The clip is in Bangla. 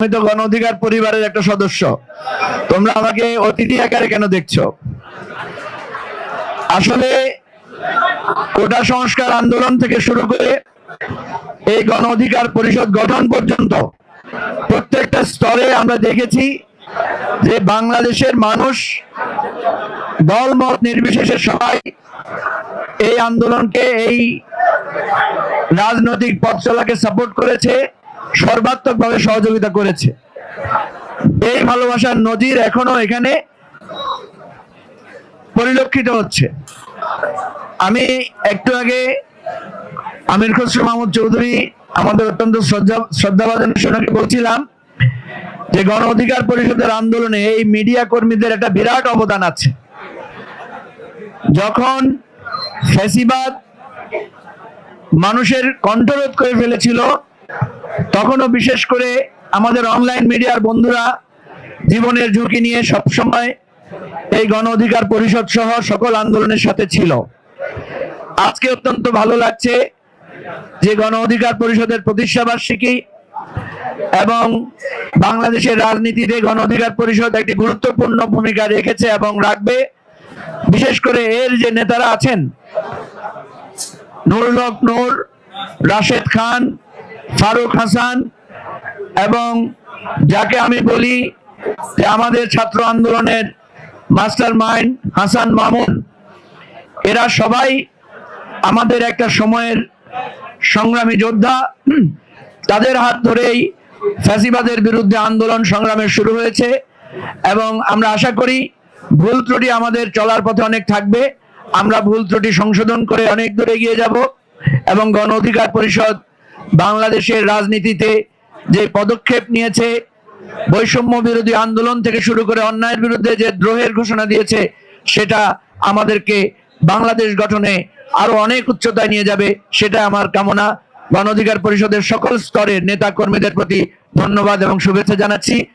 আমি তো গণ অধিকার পরিবারের একটা সদস্য, তোমরা আমাকে অতিথি আকারে কেন দেখছ? আসলে কোটা সংস্কার আন্দোলন থেকে শুরু করে এই গণ অধিকার পরিষদ গঠন পর্যন্ত প্রত্যেকটা স্তরে আমরা দেখেছি যে বাংলাদেশের মানুষ দল মত নির্বিশেষে সবাই এই আন্দোলনকে, এই রাজনৈতিক পথ চলাকে সাপোর্ট করেছে। সর্বাত্মকভাবে সহযোগিতা করেছে। এই ভালোবাসার নজির এখনও এখানে পরিলক্ষিত হচ্ছে। আমি একটু আগে আমির খসরু মাহমুদ চৌধুরী আমাদের অত্যন্ত শ্রদ্ধা শ্রদ্ধাভাজনের সঙ্গে বলছিলাম যে গণ অধিকার পরিষদের আন্দোলনে এই মিডিয়া কর্মীদের একটা বিরাট অবদান আছে। যখন ফ্যাসিবাদ মানুষের কণ্ঠরোধ করে ফেলেছিল তখনও বিশেষ করে আমাদের অনলাইন মিডিয়ার বন্ধুরা জীবনের ঝুঁকি নিয়ে সবসময় এই গণ অধিকার পরিষদ সহ সকল আন্দোলনের সাথে ছিল। আজকে অত্যন্ত ভালো লাগছে যে গণ অধিকার পরিষদের প্রতিষ্ঠা বার্ষিকী এবং বাংলাদেশের রাজনীতিতে গণ অধিকার পরিষদ একটি গুরুত্বপূর্ণ ভূমিকা রেখেছে এবং রাখবে। বিশেষ করে এর যে নেতারা আছেন, নুরুল হক, নূর, রাশেদ খান ফারুক হাসান এবং যাকে আমি বলি যে আমাদের ছাত্র আন্দোলনের মাস্টার মাইন্ড হাসান মামুন, এরা সবাই আমাদের একটা সময়ের সংগ্রামী যোদ্ধা। তাদের হাত ধরেই ফ্যাসিবাদের বিরুদ্ধে আন্দোলন সংগ্রামের শুরু হয়েছে এবং আমরা আশা করি ভুল ত্রুটি আমাদের চলার পথে অনেক থাকবে। আমরা ভুল ত্রুটি সংশোধন করে অনেক দূরে এগিয়ে যাব এবং গণ অধিকার পরিষদ বাংলাদেশের রাজনীতিতে যে পদক্ষেপ নিয়েছে, বৈষম্য বিরোধী আন্দোলন থেকে শুরু করে অন্যায়ের বিরুদ্ধে যে দ্রোহের ঘোষণা দিয়েছে, সেটা আমাদেরকে বাংলাদেশ গঠনে আরও অনেক উচ্চতায় নিয়ে যাবে, সেটা আমার কামনা। গণ অধিকার পরিষদের সকল স্তরের নেতা কর্মীদের প্রতি ধন্যবাদ এবং শুভেচ্ছা জানাচ্ছি।